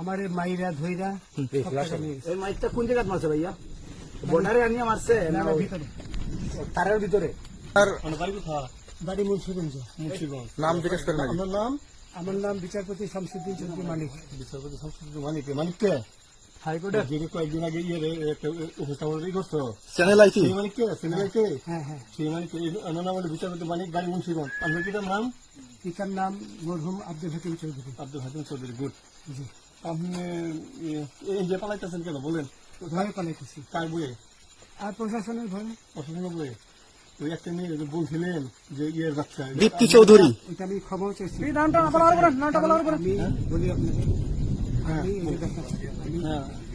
আমার মাইরা ধইরা গেছে। এই মাইকটা কোন জায়গায় মারছে ভাইয়া? বর্ডারে আনিয়ে মারছে না, ভিতরে। তারের ভিতরে? বাড়ি মুন্সিগঞ্জ। নাম জিজ্ঞেস করেন আগে। নাম আমার নাম বিচারপতি শামসুদ্দিন চৌধুরী মানিক। বিচারপতি সংস্কৃতি মানিক। মানিক কে? হাইকোর্টে। যিনি কয়েকদিন আগে ইয়ে রে, একটা উপস্থাপন করছ? চ্যানেল আইটি সেই মানিক কে? কে হ্যাঁ হ্যাঁ। সেই মানিক কে? নাম হলো বিচারপতি মানিক বাড়ি মুন্সিগঞ্জ। আপনার কিটার নাম? পিতার নাম মরহুম আব্দুল হাকিম চৌধুরী। আব্দুল হাকিম চৌধুরী গুড জি। আপনি এই যে পালাইতেছেন কেন? বলেন। ভয়ে পালাইতেছি। কার বইয়ে? আর প্রশাসনের ভয়ে। অসুবিধা বইয়ে? ওই একটা মেয়ে যে বলছিলেন যে ইয়ের বাচ্চা। দীপ্তি চৌধুরী। এটা আমি নামটা নামটা বলি আপনাকে যে দেখাচ্ছি।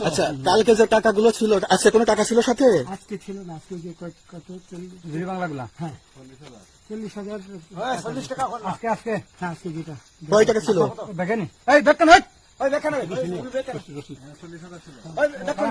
আচ্ছা কালকে যে টাকাগুলো ছিল আজকে কোনো টাকা ছিল সাথে? আজকে ছিল না আজকে যে কত চল্লিশ? বাংলাগুলা? হ্যাঁ। চল্লিশ হাজার। চল্লিশ টাকা আজকে আজকে হ্যাঁ আজকে যেটা। কয় টাকা ছিল? দেখেনি এই দেখেন ওই। ওই দেখেন ওই দেখেন।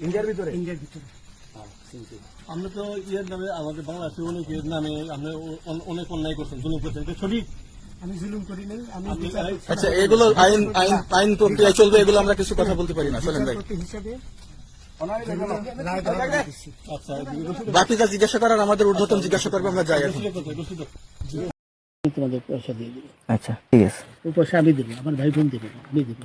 ইন্ডিয়ার ভিতরে? ইন্ডিয়ার ভিতরে। আমরা তো ইয়ের নামে আমাদের অনেক ইয়ের নামে আমরা অনেক অন্যায় করছেন জুলুম করছেন সঠিক? আমি জুলুম করি নাই আমি আপনি বিচার এই- আচ্ছা এগুলো আইন আইন আইন প্রক্রিয়া চলবে এগুলো আমরা কিছু কথা বলতে পারি না চলেন ভাই। হিসাবে? রায় দেওয়া দিচ্ছি আচ্ছা জিজ্ঞাসা করার আমাদের ঊর্ধ্বতন জিজ্ঞাসা করবে আমরা যাই তোমাদের পয়সা দিয়ে দেবো আচ্ছা ঠিক আছে। পয়সা আমি দেবো আমার ভাই বোন দেবে আমি দেবো।